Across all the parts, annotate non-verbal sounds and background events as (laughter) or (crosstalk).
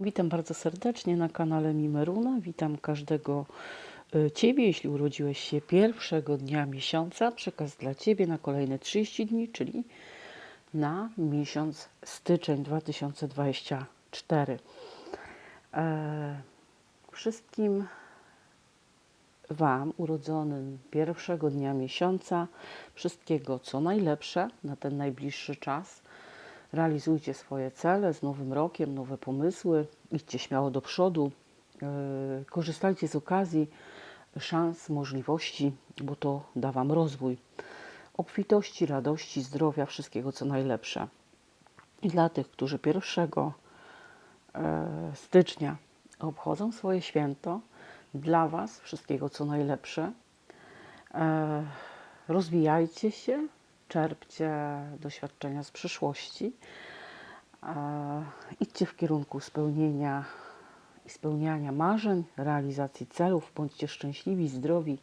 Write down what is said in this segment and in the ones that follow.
Witam bardzo serdecznie na kanale Mimeruna. Witam każdego e, Ciebie, jeśli urodziłeś się pierwszego dnia miesiąca. Przekaz dla Ciebie na kolejne 30 dni, czyli na miesiąc styczeń 2024. E, wszystkim Wam, urodzonym pierwszego dnia miesiąca, wszystkiego co najlepsze na ten najbliższy czas. Realizujcie swoje cele z nowym rokiem, nowe pomysły, idźcie śmiało do przodu, yy, korzystajcie z okazji, szans, możliwości, bo to da Wam rozwój. Obfitości, radości, zdrowia, wszystkiego co najlepsze. I dla tych, którzy 1 e, stycznia obchodzą swoje święto, dla Was wszystkiego co najlepsze. E, Rozwijajcie się, czerpcie doświadczenia z przyszłości. Idźcie w kierunku spełnienia i spełniania marzeń, realizacji celów. Bądźcie szczęśliwi, zdrowi.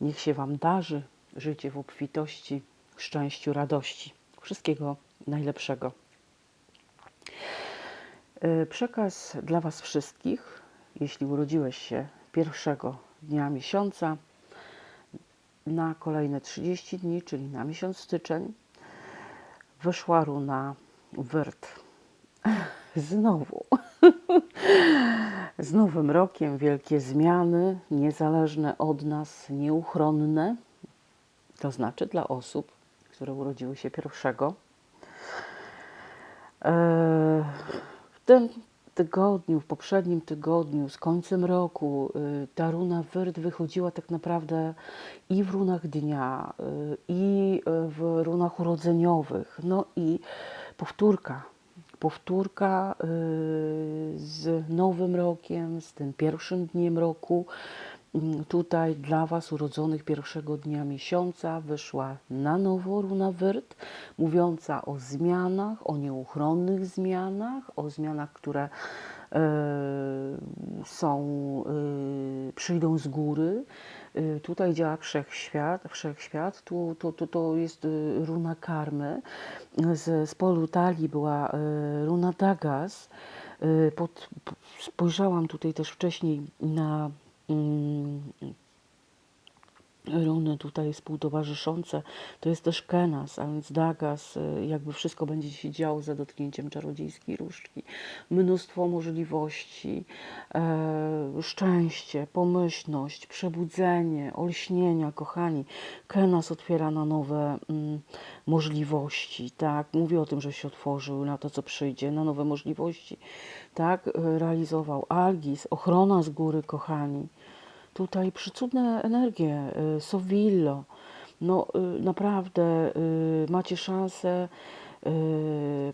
Niech się Wam darzy. Życie w obfitości, szczęściu, radości. Wszystkiego najlepszego. E, Przekaz dla Was wszystkich, jeśli urodziłeś się pierwszego dnia miesiąca, na kolejne 30 dni, czyli na miesiąc styczeń, wyszła runa Wyrt. (laughs) Znowu. (laughs) Z nowym rokiem wielkie zmiany, niezależne od nas, nieuchronne. To znaczy dla osób, które urodziły się pierwszego. W tym tygodniu, w poprzednim tygodniu, z końcem roku, y, ta runa Wyrt wychodziła tak naprawdę i w runach dnia, y, i y, w runach urodzeniowych. No i powtórka. Powtórka z nowym rokiem, z tym pierwszym dniem roku. Mm, Tutaj dla Was urodzonych pierwszego dnia miesiąca wyszła na nowo runa Wyrt, mówiąca o zmianach, o nieuchronnych zmianach, o zmianach, które e, są, e, przyjdą z góry. E, Tutaj działa wszechświat, wszechświat. Tu, tu, tu to jest runa karmy. Z, z polu talii była runa Dagas. Pod, spojrzałam tutaj też wcześniej na mm, runy tutaj współtowarzyszące, to jest też Kenas, a więc Dagas, y, jakby wszystko będzie się działo za dotknięciem czarodziejskiej różdżki. Mnóstwo możliwości, e, szczęście, pomyślność, przebudzenie, olśnienia, kochani. Kenas otwiera na nowe mm, możliwości, tak? Mówi o tym, że się otworzył na to, co przyjdzie, na nowe możliwości, tak? Realizował Algis, ochrona z góry, kochani tutaj przycudne energie, y, Sovillo. No y, naprawdę y, macie szansę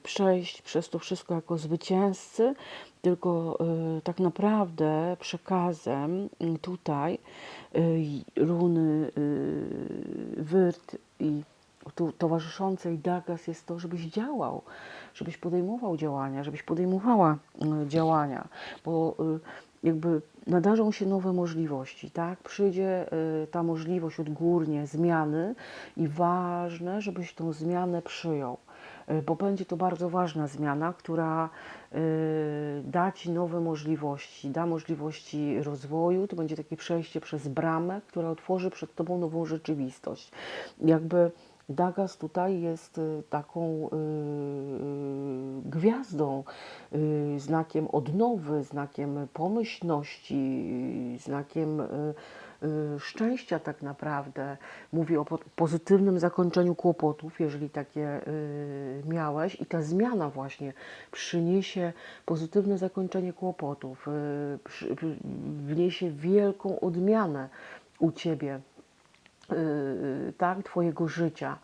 przejść przez to wszystko jako zwycięzcy, tylko tak naprawdę przekazem tutaj runy Wyrt i tu towarzyszącej Dagas jest to, żebyś działał, żebyś podejmował działania, żebyś podejmowała działania, bo jakby nadarzą się nowe możliwości, tak? Przyjdzie y, ta możliwość odgórnie zmiany i ważne, żebyś tą zmianę przyjął, y, bo będzie to bardzo ważna zmiana, która y, da Ci nowe możliwości, da możliwości rozwoju, to będzie takie przejście przez bramę, która otworzy przed Tobą nową rzeczywistość. Jakby Dagas tutaj jest y, taką y, y, gwiazdą, znakiem odnowy, znakiem pomyślności, znakiem szczęścia tak naprawdę. Mówi o po- pozytywnym zakończeniu kłopotów, jeżeli takie miałeś i ta zmiana właśnie przyniesie pozytywne zakończenie kłopotów, wniesie wielką odmianę u Ciebie tak, Twojego życia.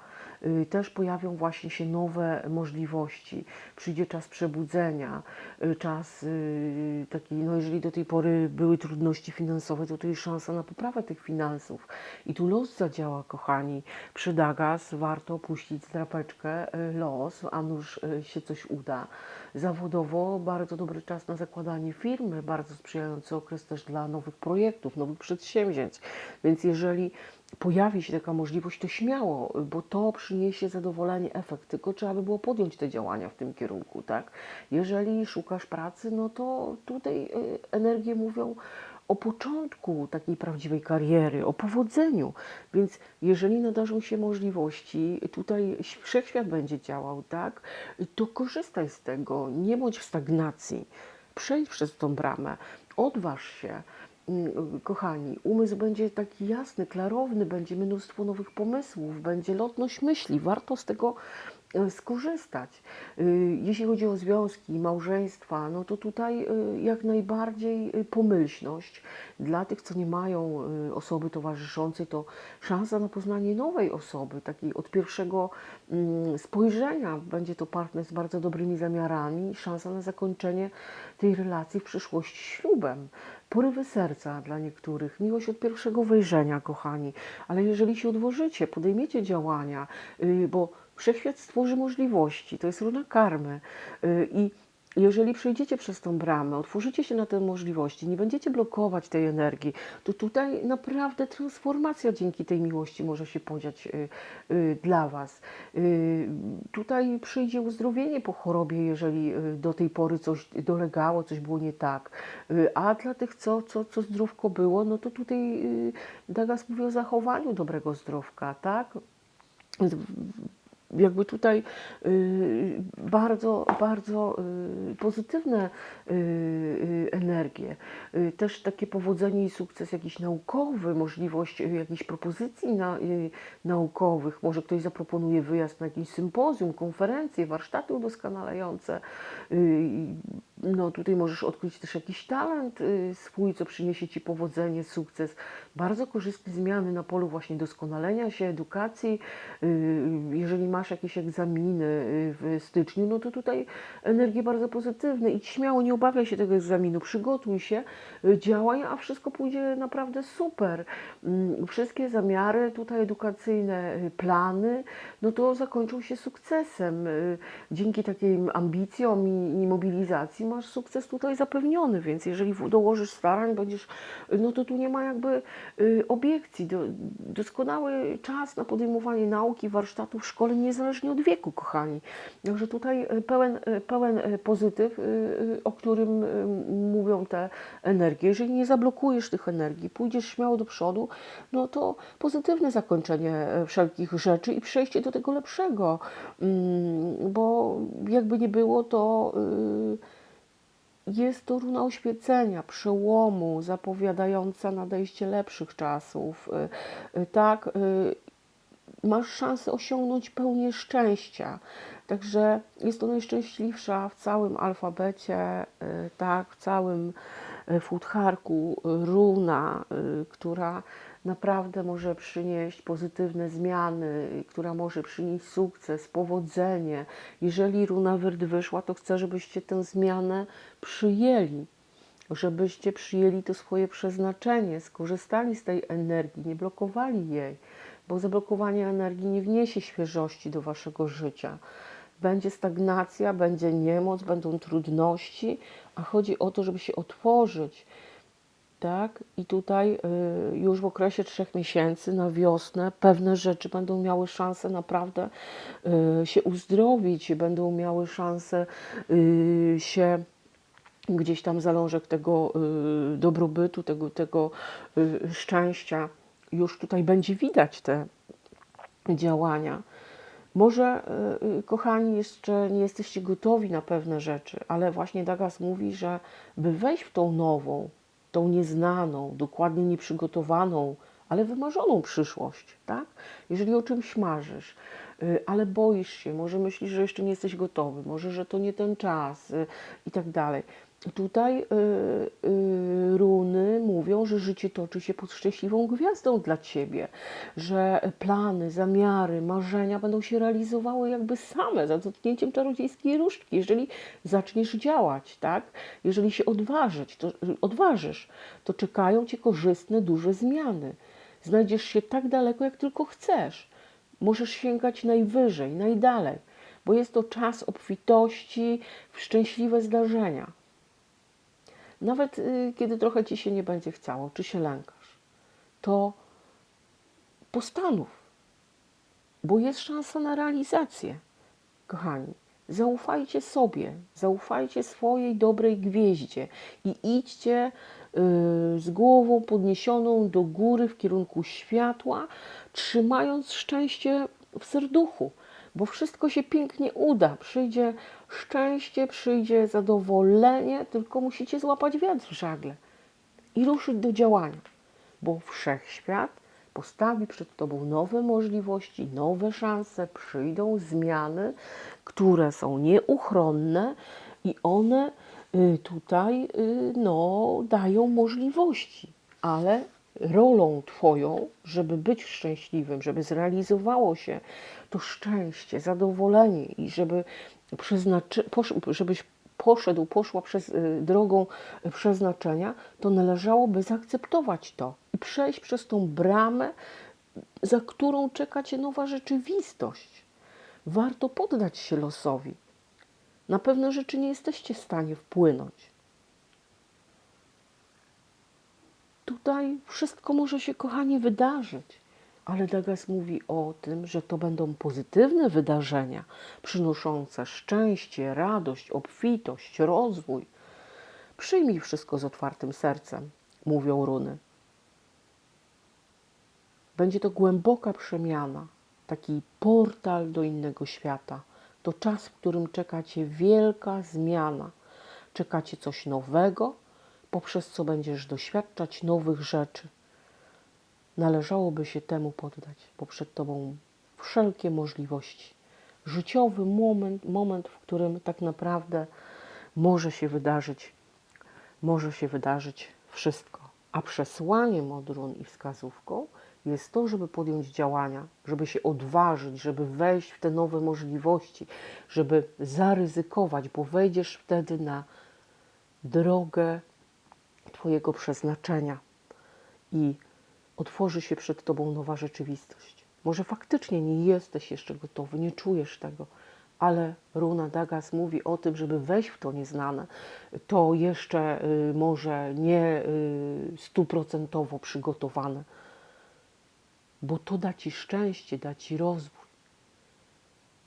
Y, Też pojawią właśnie się nowe możliwości. Przyjdzie czas przebudzenia, y, czas y, taki, no jeżeli do tej pory były trudności finansowe, to tu jest szansa na poprawę tych finansów. I tu los zadziała, kochani. Przy Dagas warto puścić drapeczkę los, a nuż się coś uda. zawodowo bardzo dobry czas na zakładanie firmy, bardzo sprzyjający okres też dla nowych projektów, nowych przedsięwzięć. Więc jeżeli pojawi się taka możliwość, to śmiało, bo to przyniesie zadowolenie, efekt, tylko trzeba by było podjąć te działania w tym kierunku, tak? Jeżeli szukasz pracy, no to tutaj y, energie mówią o początku takiej prawdziwej kariery, o powodzeniu. Więc jeżeli nadarzą się możliwości, tutaj wszechświat będzie działał, tak? To korzystaj z tego, nie bądź w stagnacji. Przejdź przez tą bramę, odważ się. Mm, Kochani, umysł będzie taki jasny, klarowny, będzie mnóstwo nowych pomysłów, będzie lotność myśli. Warto z tego e, skorzystać. Y, Jeśli chodzi o związki, małżeństwa, no to tutaj y, jak najbardziej pomyślność. Dla tych, co nie mają osoby towarzyszącej, to szansa na poznanie nowej osoby, takiej od pierwszego mm, spojrzenia. Będzie to partner z bardzo dobrymi zamiarami, szansa na zakończenie tej relacji w przyszłości ślubem. Porywy serca dla niektórych, miłość od pierwszego wejrzenia, kochani. Ale jeżeli się odłożycie, podejmiecie działania, y, bo wszechświat stworzy możliwości, to jest runa karmy. y, I jeżeli przejdziecie przez tą bramę, otworzycie się na te możliwości, nie będziecie blokować tej energii, to tutaj naprawdę transformacja dzięki tej miłości może się podziać y, y, dla Was. Y, tutaj przyjdzie uzdrowienie po chorobie, jeżeli do tej pory coś dolegało, coś było nie tak. A dla tych, co, co, co zdrówko było, no to tutaj Dagas mówi o zachowaniu dobrego zdrówka, tak? Jakby tutaj y, bardzo, bardzo y, pozytywne y, energie. Też takie powodzenie i sukces jakiś naukowy, możliwość jakichś propozycji na, naukowych. Może ktoś zaproponuje wyjazd na jakiś sympozjum, konferencję, warsztaty udoskonalające. Y, No tutaj możesz odkryć też jakiś talent y, swój, co przyniesie Ci powodzenie, sukces. Bardzo korzystne zmiany na polu właśnie doskonalenia się, edukacji. Y, Jeżeli masz jakieś egzaminy y, w styczniu, no to tutaj energie bardzo pozytywne i śmiało nie obawiaj się tego egzaminu, przygotuj się, y, działaj, a wszystko pójdzie naprawdę super. Mm, Wszystkie zamiary tutaj edukacyjne, y, plany, no to zakończą się sukcesem. Y, Dzięki takim ambicjom i mobilizacji masz sukces tutaj zapewniony, więc jeżeli w- dołożysz starań, będziesz, no to tu nie ma jakby y, obiekcji. Do, doskonały czas na podejmowanie nauki, warsztatów, szkoleń, niezależnie od wieku, kochani. Także tutaj y, pełen, y, pełen pozytyw, o którym mówią te energie. Jeżeli nie zablokujesz tych energii, pójdziesz śmiało do przodu, no to pozytywne zakończenie e, wszelkich rzeczy i przejście do tego lepszego. Mm, Bo jakby nie było, to y, jest to runa oświecenia, przełomu, zapowiadająca nadejście lepszych czasów. Y, y, Tak, y, masz szansę osiągnąć pełnię szczęścia. Także jest to najszczęśliwsza w całym alfabecie, tak, w całym futharku runa, która naprawdę może przynieść pozytywne zmiany, która może przynieść sukces, powodzenie. Jeżeli runa wyrd wyszła, to chcę, żebyście tę zmianę przyjęli żebyście przyjęli to swoje przeznaczenie, skorzystali z tej energii, nie blokowali jej, bo zablokowanie energii nie wniesie świeżości do waszego życia. Będzie stagnacja, będzie niemoc, będą trudności, a chodzi o to, żeby się otworzyć. Tak, i tutaj y, już w okresie trzech miesięcy na wiosnę pewne rzeczy będą miały szansę naprawdę y, się uzdrowić, będą miały szansę y, się gdzieś tam zalążek tego dobrobytu, tego, tego szczęścia, już tutaj będzie widać te działania. Może, kochani, jeszcze nie jesteście gotowi na pewne rzeczy, ale właśnie Dagas mówi, że by wejść w tą nową, tą nieznaną, dokładnie nieprzygotowaną, ale wymarzoną przyszłość, tak? Jeżeli o czymś marzysz, y, ale boisz się, może myślisz, że jeszcze nie jesteś gotowy, może, że to nie ten czas y, i tak dalej. Tutaj y, y, runy mówią, że życie toczy się pod szczęśliwą gwiazdą dla ciebie, że plany, zamiary, marzenia będą się realizowały jakby same, za dotknięciem czarodziejskiej różdżki, jeżeli zaczniesz działać, tak? Jeżeli się odważyć, to, odważysz, to czekają cię korzystne, duże zmiany. Znajdziesz się tak daleko, jak tylko chcesz. Możesz sięgać najwyżej, najdalej. bo jest to czas obfitości w szczęśliwe zdarzenia. Nawet y, kiedy trochę ci się nie będzie chciało, czy się lękasz, to postanów, bo jest szansa na realizację. Kochani, zaufajcie sobie, zaufajcie swojej dobrej gwieździe i idźcie y, z głową podniesioną do góry w kierunku światła, trzymając szczęście w serduchu, bo wszystko się pięknie uda. Przyjdzie szczęście, przyjdzie zadowolenie, tylko musicie złapać wiatr w żagle i ruszyć do działania, bo wszechświat postawi przed Tobą nowe możliwości, nowe szanse, przyjdą zmiany, które są nieuchronne i one y, tutaj y, no, dają możliwości, ale rolą Twoją, żeby być szczęśliwym, żeby zrealizowało się to szczęście, zadowolenie i żeby przeznaczy, posz, żebyś poszedł, poszła przez y, drogą przeznaczenia, to należałoby zaakceptować to i przejść przez tą bramę, za którą czeka cię nowa rzeczywistość. Warto poddać się losowi. Na pewne rzeczy nie jesteście w stanie wpłynąć. Tutaj wszystko może się, kochani, wydarzyć, ale Dagas mówi o tym, że to będą pozytywne wydarzenia, przynoszące szczęście, radość, obfitość, rozwój. Przyjmij wszystko z otwartym sercem, mówią runy. Będzie to głęboka przemiana, taki portal do innego świata. To czas, w którym czeka Cię wielka zmiana. Czeka Cię coś nowego, poprzez co będziesz doświadczać nowych rzeczy. Należałoby się temu poddać, bo przed Tobą wszelkie możliwości. Życiowy moment, moment, w którym tak naprawdę może się wydarzyć, może się wydarzyć wszystko. A przesłaniem od run i wskazówką jest to, żeby podjąć działania, żeby się odważyć, żeby wejść w te nowe możliwości, żeby zaryzykować, bo wejdziesz wtedy na drogę Twojego przeznaczenia i otworzy się przed Tobą nowa rzeczywistość. Może faktycznie nie jesteś jeszcze gotowy, nie czujesz tego, ale Runa Dagas mówi o tym, żeby wejść w to nieznane, to jeszcze y, może nie y, stuprocentowo przygotowane, bo to da Ci szczęście, da Ci rozwój,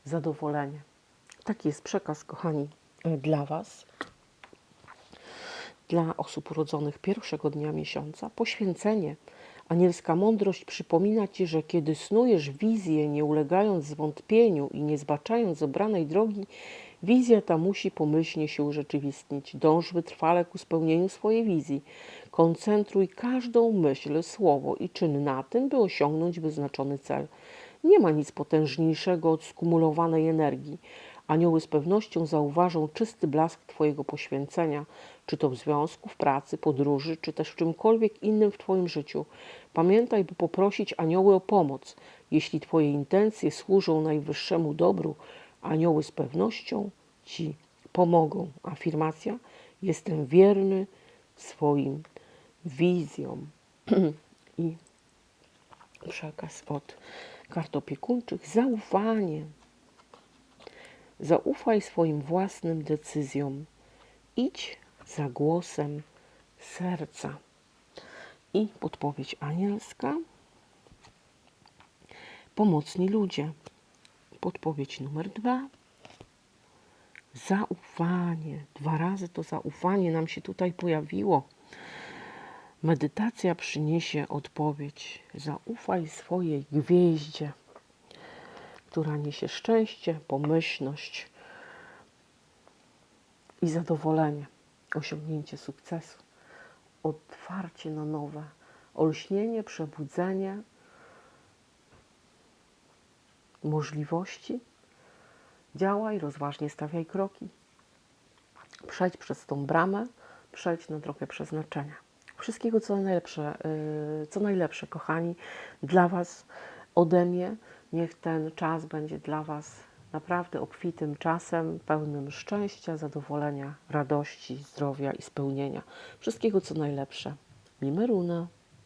zadowolenie. Taki jest przekaz, kochani, dla Was dla osób urodzonych pierwszego dnia miesiąca, poświęcenie. Anielska mądrość przypomina Ci, że kiedy snujesz wizję, nie ulegając zwątpieniu i nie zbaczając obranej drogi, wizja ta musi pomyślnie się urzeczywistnić. Dąż wytrwale ku spełnieniu swojej wizji. Koncentruj każdą myśl, słowo i czyn na tym, by osiągnąć wyznaczony cel. Nie ma nic potężniejszego od skumulowanej energii. Anioły z pewnością zauważą czysty blask Twojego poświęcenia, czy to w związku, w pracy, podróży, czy też w czymkolwiek innym w Twoim życiu. Pamiętaj, by poprosić anioły o pomoc. Jeśli Twoje intencje służą najwyższemu dobru, anioły z pewnością Ci pomogą. Afirmacja: Jestem wierny swoim wizjom. (clears throat) I przekaz od kart opiekuńczych. Zaufanie. Zaufaj swoim własnym decyzjom. Idź za głosem serca. I podpowiedź anielska. Pomocni ludzie. Podpowiedź numer dwa. Zaufanie. Dwa razy to zaufanie nam się tutaj pojawiło. Medytacja przyniesie odpowiedź. Zaufaj swojej gwieździe, która niesie szczęście, pomyślność i zadowolenie, osiągnięcie sukcesu, otwarcie na nowe, olśnienie, przebudzenie możliwości. Działaj, rozważnie stawiaj kroki. Przejdź przez tą bramę, przejdź na drogę przeznaczenia. Wszystkiego, co najlepsze, yy, co najlepsze, kochani, dla Was ode mnie. Niech ten czas będzie dla Was naprawdę obfitym czasem, pełnym szczęścia, zadowolenia, radości, zdrowia i spełnienia. Wszystkiego, co najlepsze. Mimeruna.